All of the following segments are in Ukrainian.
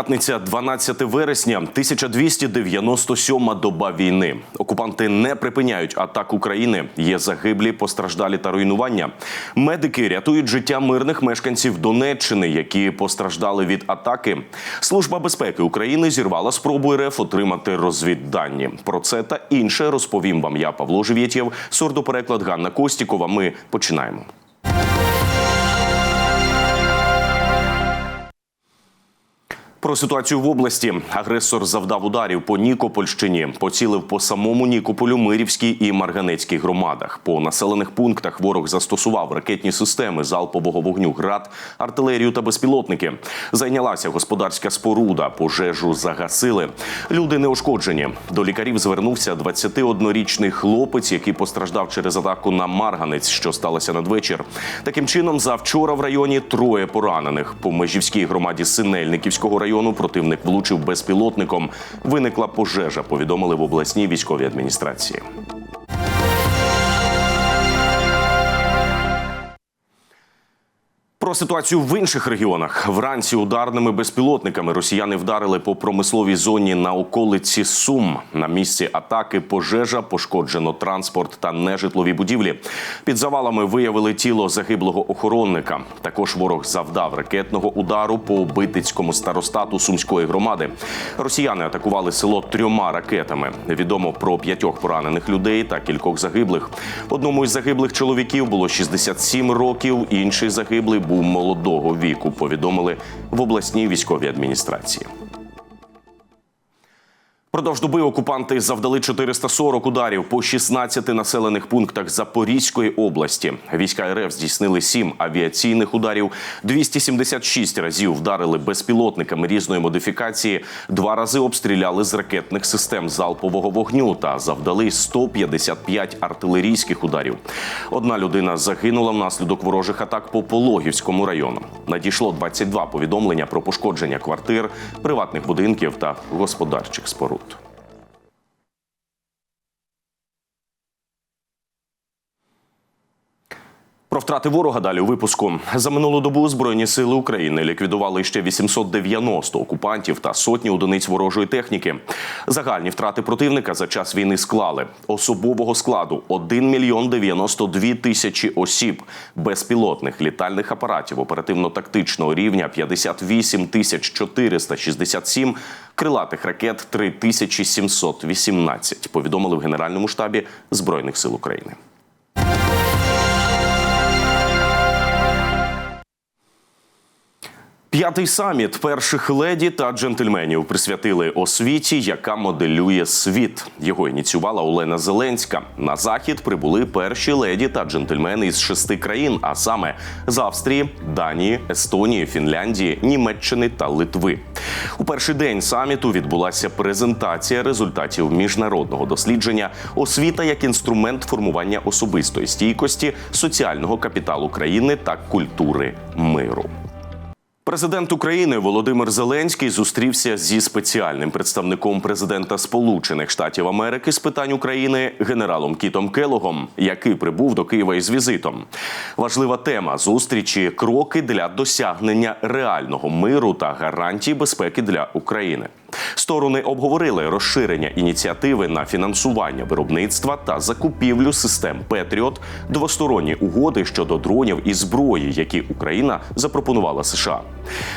П'ятниця, 12 вересня, 1297 доба війни. Окупанти не припиняють атак України. Є загиблі, постраждалі та руйнування. Медики рятують життя мирних мешканців Донеччини, які постраждали від атаки. Служба безпеки України зірвала спробу РФ отримати розвіддані. Про це та інше розповім вам я, Павло Живєтєв, сурдопереклад Ганна Костікова. Ми починаємо. Про ситуацію в області агресор завдав ударів по Нікопольщині, поцілив по самому Нікополю, Мирівській і Марганецькій громадах. По населених пунктах ворог застосував ракетні системи залпового вогню ГРАД, артилерію та безпілотники. Зайнялася господарська споруда, пожежу загасили. Люди не ушкоджені. До лікарів звернувся 21-річний хлопець, який постраждав через атаку на Марганець, що сталося надвечір. Таким чином, завчора в районі троє поранених. По межівській громаді Синельниківського району противник влучив безпілотником. Виникла пожежа. Повідомили в обласній військовій адміністрації. Про ситуацію в інших регіонах вранці ударними безпілотниками росіяни вдарили по промисловій зоні на околиці Сум. На місці атаки пожежа пошкоджено транспорт та нежитлові будівлі. Під завалами виявили тіло загиблого охоронника. Також ворог завдав ракетного удару по Битицькому старостату сумської громади. Росіяни атакували село трьома ракетами. Відомо про п'ятьох поранених людей та кількох загиблих. Одному із загиблих чоловіків було 67 років. Інший загиблий був молодого віку. Повідомили в обласній військовій адміністрації. Продовж доби окупанти завдали 440 ударів по 16 населених пунктах Запорізької області. Війська РФ здійснили 7 авіаційних ударів, 276 разів вдарили безпілотниками різної модифікації, два рази обстріляли з ракетних систем залпового вогню та завдали 155 артилерійських ударів. Одна людина загинула внаслідок ворожих атак по Пологівському району. Надійшло 22 повідомлення про пошкодження квартир, приватних будинків та господарчих споруд. Про втрати ворога далі у випуску за минулу добу збройні сили України ліквідували ще 890 окупантів та сотні одиниць ворожої техніки. Загальні втрати противника за час війни склали особового складу 1 мільйон 92 тисячі осіб, безпілотних літальних апаратів оперативно-тактичного рівня 58 тисяч 467, крилатих ракет 3718, Повідомили в Генеральному штабі збройних сил України. П'ятий саміт перших леді та джентльменів присвятили освіті, яка моделює світ. Його ініціювала Олена Зеленська. На захід прибули перші леді та джентльмени із шести країн, а саме з Австрії, Данії, Естонії, Фінляндії, Німеччини та Литви. У перший день саміту відбулася презентація результатів міжнародного дослідження освіта як інструмент формування особистої стійкості, соціального капіталу країни та культури миру. Президент України Володимир Зеленський зустрівся зі спеціальним представником президента Сполучених Штатів Америки з питань України генералом Кітом Келогом, який прибув до Києва із візитом. Важлива тема зустрічі кроки для досягнення реального миру та гарантій безпеки для України. Сторони обговорили розширення ініціативи на фінансування виробництва та закупівлю систем Петріот, двосторонні угоди щодо дронів і зброї, які Україна запропонувала США.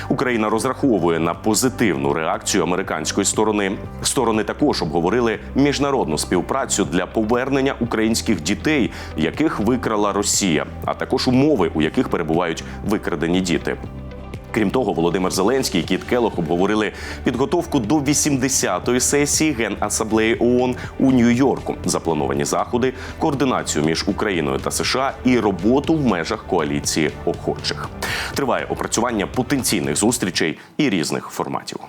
Україна розраховує на позитивну реакцію американської сторони. Сторони також обговорили міжнародну співпрацю для повернення українських дітей, яких викрала Росія, а також умови, у яких перебувають викрадені діти. Крім того, Володимир Зеленський і Кіт Келох обговорили підготовку до 80-ї сесії Генасамблеї ООН у Нью-Йорку, заплановані заходи, координацію між Україною та США і роботу в межах коаліції охочих. Триває опрацювання потенційних зустрічей і різних форматів.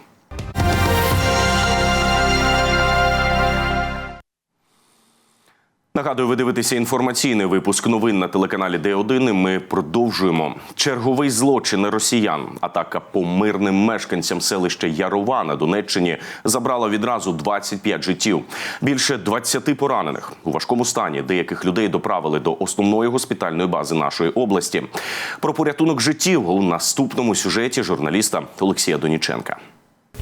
Нагадую, ви дивитеся інформаційний випуск новин на телеканалі Д1. Ми продовжуємо черговий злочин росіян. Атака по мирним мешканцям селища Ярова на Донеччині забрала відразу 25 життів. Більше 20 поранених у важкому стані. Деяких людей доправили до основної госпітальної бази нашої області. Про порятунок життів у наступному сюжеті журналіста Олексія Доніченка.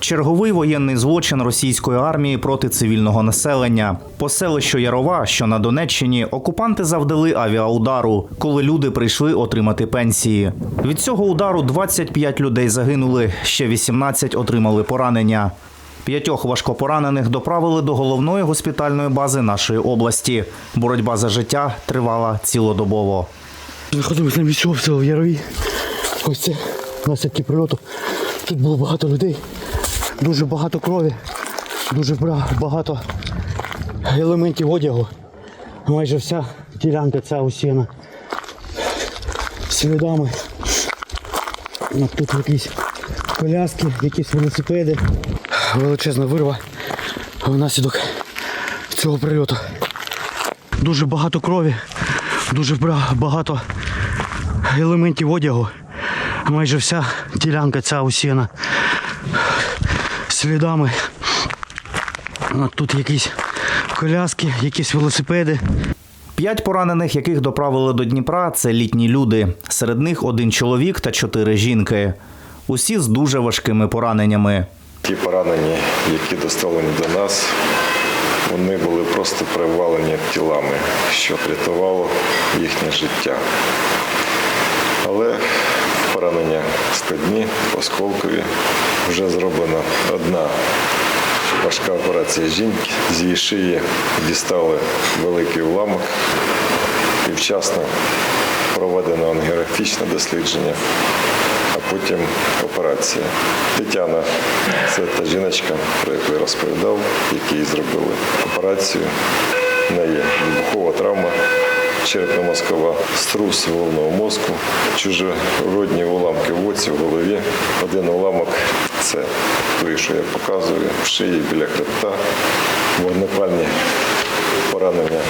Черговий воєнний злочин російської армії проти цивільного населення. По селищу Ярова, що на Донеччині, окупанти завдали авіаудару, коли люди прийшли отримати пенсії. Від цього удару 25 людей загинули, ще 18 отримали поранення. П'ятьох важкопоранених доправили до головної госпітальної бази нашої області. Боротьба за життя тривала цілодобово. Знаходимося на місці в Ярові. Ось це наслідки прильоту. Тут було багато людей, дуже багато крові, дуже багато елементів одягу. Майже вся ділянка ця усіяна слідами. Тут якісь коляски, якісь велосипеди. Величезна вирва внаслідок цього прильоту. Дуже багато крові, дуже багато елементів одягу. Майже вся ділянка ця усіяна слідами. От тут якісь коляски, якісь велосипеди. П'ять поранених, яких доправили до Дніпра, це літні люди. Серед них один чоловік та чотири жінки. Усі з дуже важкими пораненнями. Ті поранені, які доставлені до нас, вони були просто привалені тілами, що врятувало їхнє життя. Але поранення складні, осколкові. Вже зроблена одна важка операція жінки. З її шиї дістали великий уламок і вчасно проведено ангіографічне дослідження а потім операція. Тетяна це та жіночка, про яку я розповідав, якій зробили операцію. В неї вибухова травма, черепно-мозкова, струс головного мозку, чужородні уламки в оці, в голові. Один уламок це той, що я показую, в шиї біля хребта, вогнепальні поранення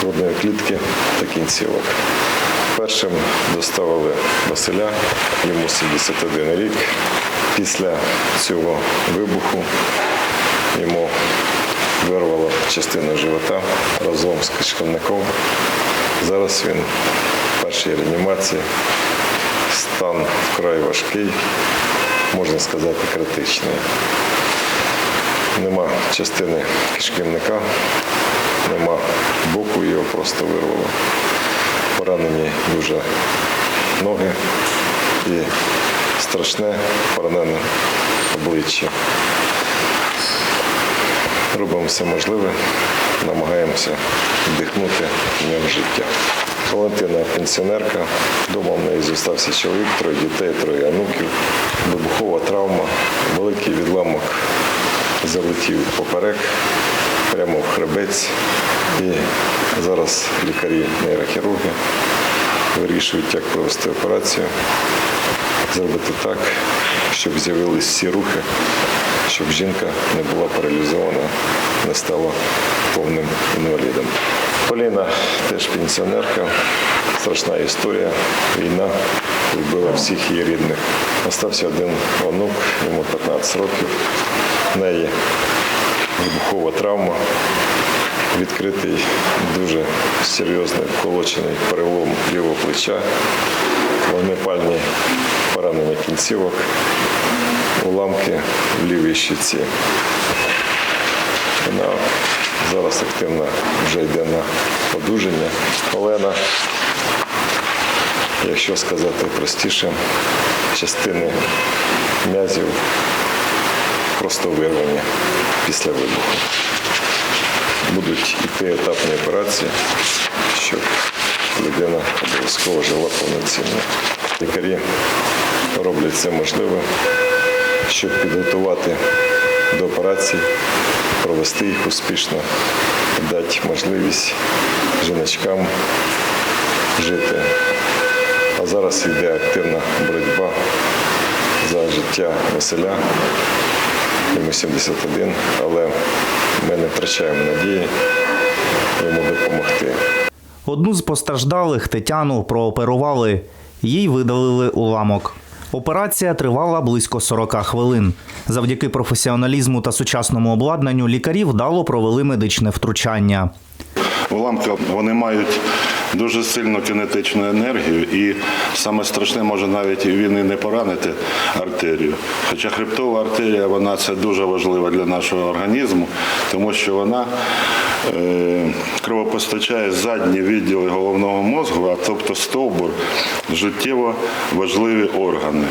грудної клітки та кінцівок. Першим доставили Василя, йому 71 рік. Після цього вибуху йому вирвало частину живота разом з кишківником. Зараз він в першій реанімації. Стан вкрай важкий, можна сказати, критичний. Нема частини кишківника, нема боку, його просто вирвало поранені дуже ноги і страшне поранене обличчя. Робимо все можливе, намагаємося вдихнути нього життя. Валентина пенсіонерка, вдома в неї зостався чоловік, троє дітей, троє онуків, вибухова травма, великий відламок залетів поперек, прямо в хребець. І зараз лікарі нейрохірурги вирішують, як провести операцію, зробити так, щоб з'явились всі рухи, щоб жінка не була паралізована, не стала повним інвалідом. Поліна теж пенсіонерка, страшна історія. Війна вбила всіх її рідних. Остався один онук, йому 15 років. В неї вибухова травма, відкритий дуже серйозний вколочений перелом лівого плеча, вогнепальні поранення кінцівок, уламки в лівій щиці. Вона зараз активно вже йде на одужання. Олена, якщо сказати простіше, частини м'язів просто вирвані після вибуху будуть йти етапні операції, щоб людина обов'язково жила повноцінно. Лікарі роблять все можливе, щоб підготувати до операцій, провести їх успішно, дати можливість жіночкам жити. А зараз йде активна боротьба за життя Василя. Йому 71, але ми не втрачаємо надії йому допомогти. Одну з постраждалих Тетяну прооперували. Їй видалили уламок. Операція тривала близько 40 хвилин. Завдяки професіоналізму та сучасному обладнанню лікарі вдало провели медичне втручання. Уламки вони мають дуже сильну кінетичну енергію, і саме страшне може навіть він і не поранити артерію. Хоча хребтова артерія вона це дуже важлива для нашого організму, тому що вона е, кровопостачає задні відділи головного мозку, а тобто стовбур, життєво важливі органи.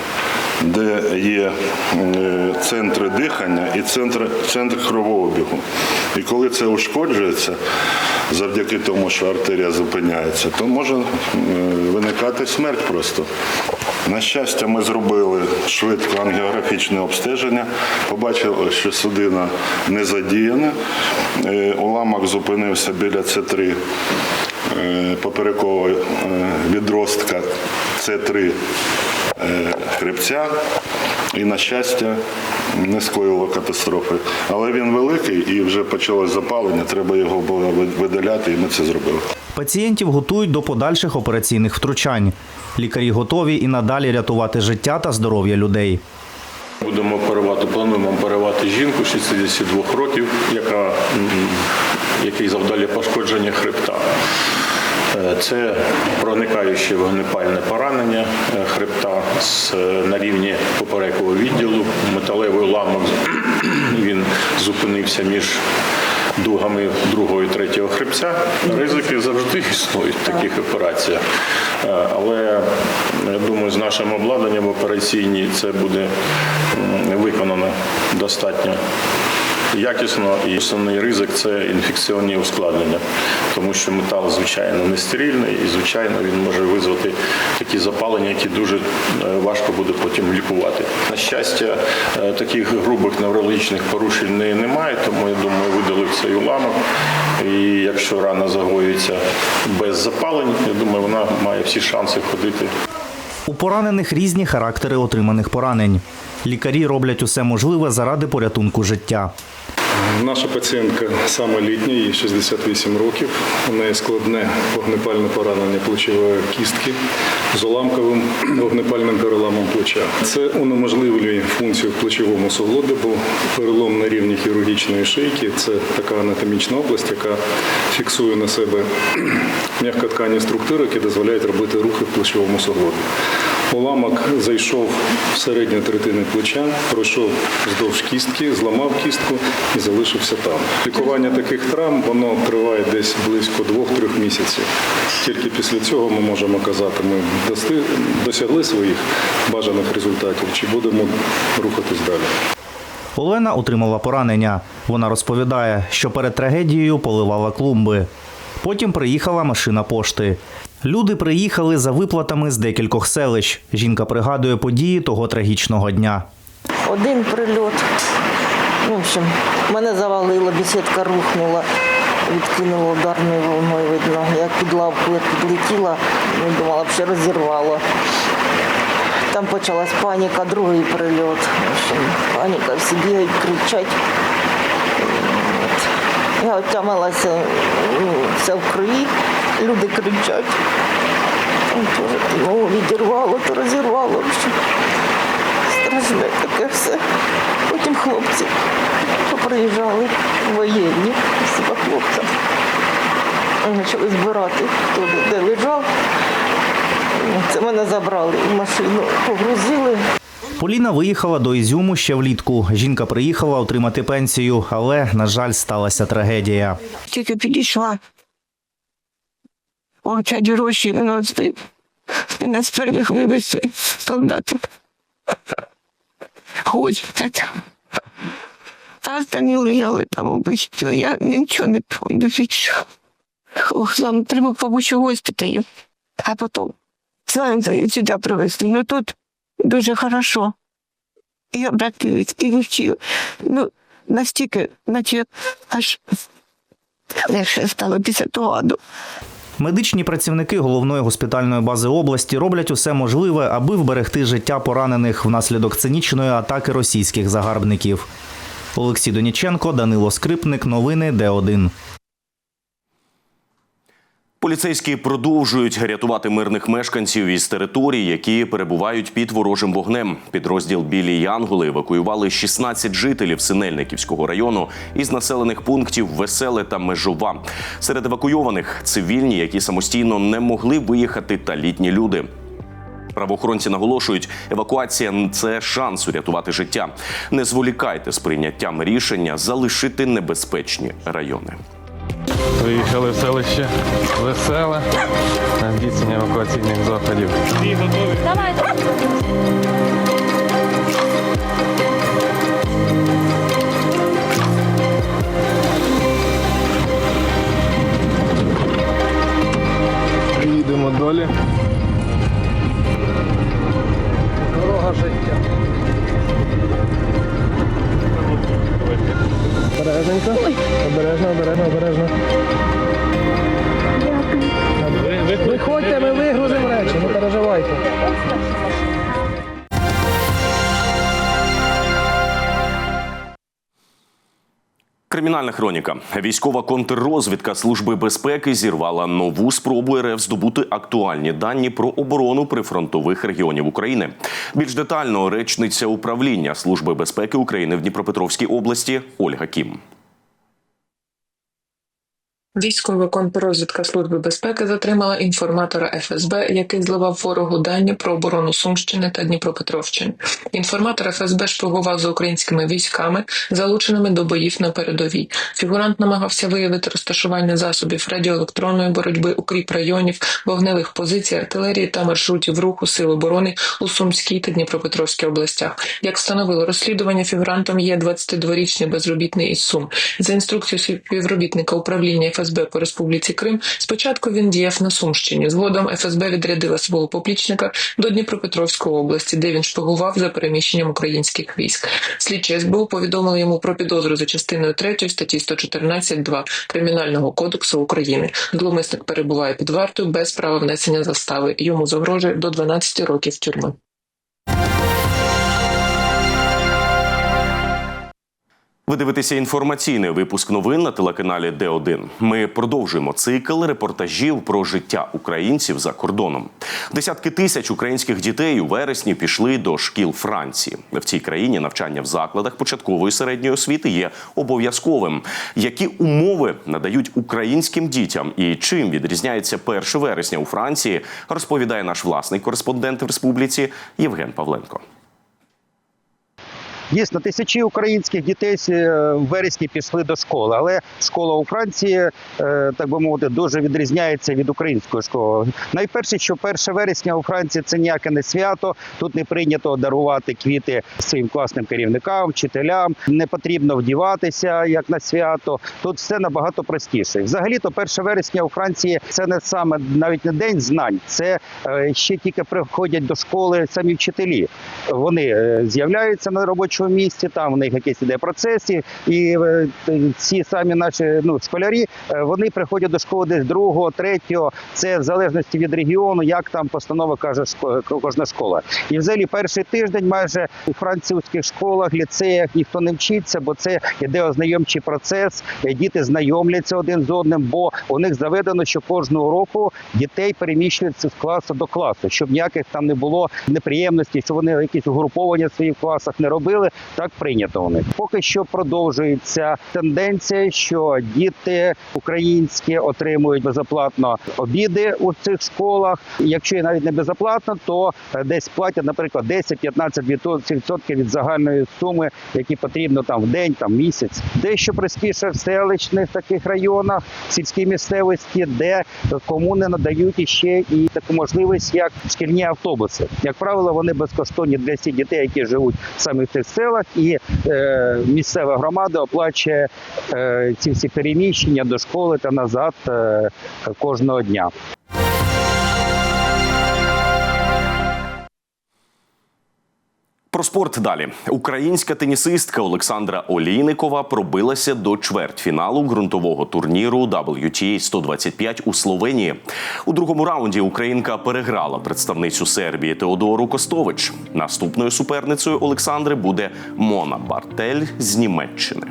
Де є е, центри дихання і центр, центр кровообігу. І коли це ушкоджується, завдяки тому, що артерія зупиняється, то може е, виникати смерть просто. На щастя, ми зробили швидко ангіографічне обстеження, побачили, що судина не задіяна. Е, Уламок зупинився біля С3 е, поперекового відростка С3 е, хребця і, на щастя, не скоїло катастрофи. Але він великий і вже почалось запалення, треба його було видаляти, і ми це зробили. Пацієнтів готують до подальших операційних втручань. Лікарі готові і надалі рятувати життя та здоров'я людей. Будемо оперувати, плануємо оперувати жінку 62 років, яка, м, якій завдали пошкодження хребта. Е, Це проникаюче вогнепальне поранення е, хребта е, на рівні поперекового відділу. Металевий уламок він зупинився між дугами другого і третього хребця. Ризики завжди існують в таких операціях. Але я думаю, з нашим обладнанням в операційній це буде виконано достатньо якісно. І основний ризик це інфекційні ускладнення, тому що метал, звичайно, не стерильний і, звичайно, він може визвати такі запалення, які дуже е, важко буде потім лікувати. На щастя, е, таких грубих неврологічних порушень немає, тому я думаю, видалив цей уламок. І якщо рана загоюється без запалень, я думаю, вона має всі шанси ходити У поранених різні характери отриманих поранень. Лікарі роблять усе можливе заради порятунку життя. Наша пацієнтка саме літня, їй 68 років. У неї складне вогнепальне поранення плечової кістки з уламковим вогнепальним переламом плеча. Це унеможливлює функцію в плечовому суглобі, перелом на рівні хірургічної шийки це така анатомічна область, яка фіксує на себе м'якоткані структури, які дозволяють робити рухи в плечовому суглобі. Уламок зайшов в середню третину плеча, пройшов вздовж кістки, зламав кістку і залишився там. Лікування таких травм воно триває десь близько 2-3 місяців. Тільки після цього ми можемо казати, ми досягли своїх бажаних результатів чи будемо рухатись далі. Олена отримала поранення. Вона розповідає, що перед трагедією поливала клумби. Потім приїхала машина пошти. Люди приїхали за виплатами з декількох селищ. Жінка пригадує події того трагічного дня. Один прильот. Ну, в общем, мене завалило, бесідка рухнула, відкинуло ударною волною, видно. Як під лавку підлетіла, ну, думала, ще розірвало. Там почалась паніка, другий прильот. В общем, паніка, всі бігають, кричать. Я отямилася ну, вся в крові, люди кричать. Ногу відірвало, то розірвало. Страшне таке все. Потім хлопці поприїжджали воєнні, всі хлопцям. Почали збирати, де- де лежав. Це мене забрали в машину, погрузили. Поліна виїхала до Ізюму ще влітку. Жінка приїхала отримати пенсію, але, на жаль, сталася трагедія. тільки підійшла. Мовчать гроші виносити. І нас первих вивезли солдати. Госпіталь. Та Даніло там убивство. Я нічого не. Ох, нам треба побути у госпіталі. А потім сюди привезли. Ну тут дуже хорошо. І обратились, і вивчили. Ну, настільки, наче аж легше стало після того аду. Медичні працівники головної госпітальної бази області роблять усе можливе, аби вберегти життя поранених внаслідок цинічної атаки російських загарбників. Олексій Доніченко, Данило Скрипник. Новини Д1. Поліцейські продовжують рятувати мирних мешканців із територій, які перебувають під ворожим вогнем. Підрозділ Білі Янголи евакуювали 16 жителів Синельниківського району із населених пунктів Веселе та Межова. Серед евакуйованих цивільні, які самостійно не могли виїхати, та літні люди. Правоохоронці наголошують, евакуація це шанс урятувати життя. Не зволікайте з прийняттям рішення залишити небезпечні райони. Виїхали в селище Веселе на здійснення евакуаційних заходів. Їдемо далі. Дорога життя. Обережненько. Обережно, обережно, обережно. Виходьте, ми вигрузимо речі, не переживайте. Кримінальна хроніка. Військова контррозвідка Служби безпеки зірвала нову спробу РФ здобути актуальні дані про оборону прифронтових регіонів України. Більш детально речниця управління Служби безпеки України в Дніпропетровській області Ольга Кім. Військова контррозвідка Служби безпеки затримала інформатора ФСБ, який зливав ворогу дані про оборону Сумщини та Дніпропетровщини. Інформатор ФСБ шпигував за українськими військами, залученими до боїв на передовій. Фігурант намагався виявити розташування засобів радіоелектронної боротьби, укріп районів, вогневих позицій, артилерії та маршрутів руху Сил оборони у Сумській та Дніпропетровській областях. Як встановило розслідування, фігурантом є 22-річний безробітний із Сум. За інструкцією співробітника управління ФСБ по Республіці Крим, спочатку він діяв на Сумщині. Згодом ФСБ відрядила свого поплічника до Дніпропетровської області, де він шпигував за переміщенням українських військ. Слідчі СБУ повідомили йому про підозру за частиною 3 статті 114.2 Кримінального кодексу України. Зловмисник перебуває під вартою без права внесення застави. Йому загрожує до 12 років тюрми. Ви дивитеся інформаційний випуск новин на телеканалі Д1. Ми продовжуємо цикл репортажів про життя українців за кордоном. Десятки тисяч українських дітей у вересні пішли до шкіл Франції. В цій країні навчання в закладах початкової середньої освіти є обов'язковим. Які умови надають українським дітям і чим відрізняється 1 вересня у Франції, розповідає наш власний кореспондент в республіці Євген Павленко. Дійсно, тисячі українських дітей е, в вересні пішли до школи, але школа у Франції, е, так би мовити, дуже відрізняється від української школи. Найперше, що 1 вересня у Франції це ніяке не свято. Тут не прийнято дарувати квіти своїм класним керівникам, вчителям. Не потрібно вдіватися як на свято. Тут все набагато простіше. Взагалі, то 1 вересня у Франції це не саме навіть не день знань, це е, ще тільки приходять до школи самі вчителі. Вони з'являються на робочому місці, там у них якісь іде процесі, і е, ці самі наші ну, школярі е, вони приходять до школи десь другого, третього. Це в залежності від регіону, як там постанова каже кожна школа. І взагалі перший тиждень майже у французьких школах, ліцеях ніхто не вчиться, бо це іде ознайомчий процес. Е, Діти знайомляться один з одним, бо у них заведено, що кожного року дітей переміщуються з класу до класу, щоб ніяких там не було неприємностей, що вони якісь угруповання в своїх класах не робили. Так прийнято у них. Поки що продовжується тенденція, що діти українські отримують безоплатно обіди у цих школах. Якщо і навіть не безоплатно, то е, десь платять, наприклад, 10-15% від загальної суми, які потрібно там в день, там місяць. Дещо простіше в селищних таких районах, сільській місцевості, де комуни надають іще і таку можливість, як шкільні автобуси. Як правило, вони безкоштовні для всіх дітей, які живуть саме в цих селах, і е, місцева громада оплачує е, ці всі переміщення до школи та назад е, кожного дня. Про спорт далі. Українська тенісистка Олександра Олійникова пробилася до чвертьфіналу ґрунтового турніру WTA 125 у Словенії. У другому раунді Українка переграла представницю Сербії Теодору Костович. Наступною суперницею Олександри буде Мона Бартель з Німеччини.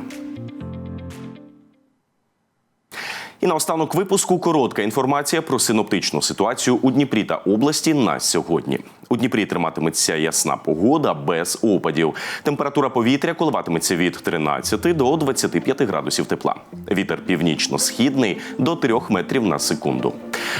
І наостанок випуску коротка інформація про синоптичну ситуацію у Дніпрі та області на сьогодні. У Дніпрі триматиметься ясна погода без опадів. Температура повітря коливатиметься від 13 до 25 градусів тепла. Вітер північно-східний до 3 метрів на секунду.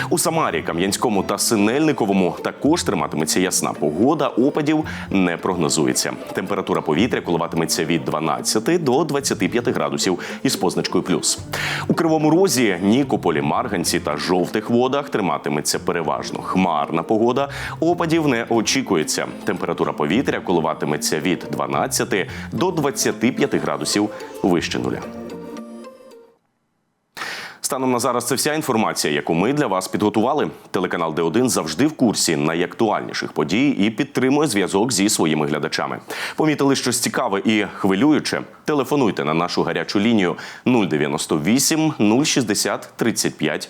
У Самарі, Кам'янському та Синельниковому також триматиметься ясна погода. Опадів не прогнозується. Температура повітря коливатиметься від 12 до 25 градусів із позначкою плюс. У Кривому Розі, Нікополі, Марганці та жовтих водах триматиметься переважно хмарна погода. Опадів не очікується. Температура повітря коливатиметься від 12 до 25 градусів вище нуля. Станом на зараз це вся інформація, яку ми для вас підготували. Телеканал Д1 завжди в курсі найактуальніших подій і підтримує зв'язок зі своїми глядачами. Помітили щось цікаве і хвилююче? Телефонуйте на нашу гарячу лінію 098 060 35